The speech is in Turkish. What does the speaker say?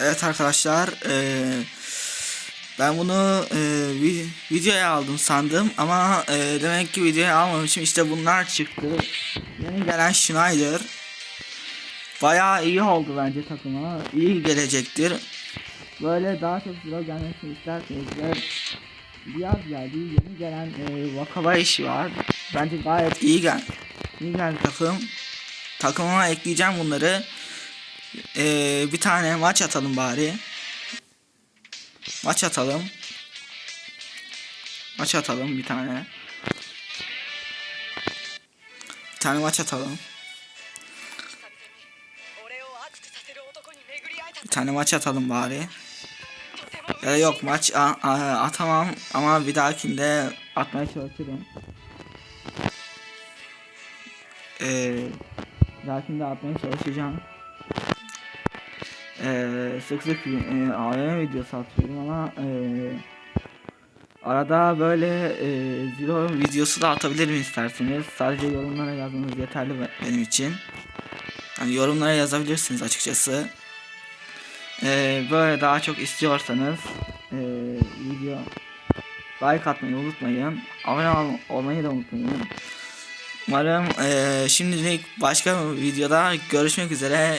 Evet arkadaşlar eee, ben bunu vi- videoya aldım sandım ama eee, demek ki videoya almamışım. İşte bunlar çıktı. Yeni gelen Schneider. Bayağı iyi oldu bence takıma iyi gelecektir. Böyle daha çok zero gelmesini isterseniz ve biraz geldi yeni gelen eee Vakaba işi var. Bence gayet iyi gel iyi geldi takım. Takımıma ekleyeceğim bunları ee, bir tane maç atalım bari. Maç atalım. Maç atalım bir tane. Bir tane maç atalım. Bir tane maç atalım bari. Ya da yok maç atamam ama bir dahakinde atmaya çalışırım. Ee, bir dahakinde atmaya çalışacağım. Ee, sık sık e, AVM videosu atıyorum ama e, arada böyle e, zero videosu da atabilirim isterseniz. Sadece yorumlara yazmanız yeterli be- benim için. Yani yorumlara yazabilirsiniz açıkçası. Ee, böyle daha çok istiyorsanız ee, video like atmayı unutmayın. Abone ol- olmayı da unutmayın. Umarım ee, şimdilik başka bir videoda görüşmek üzere.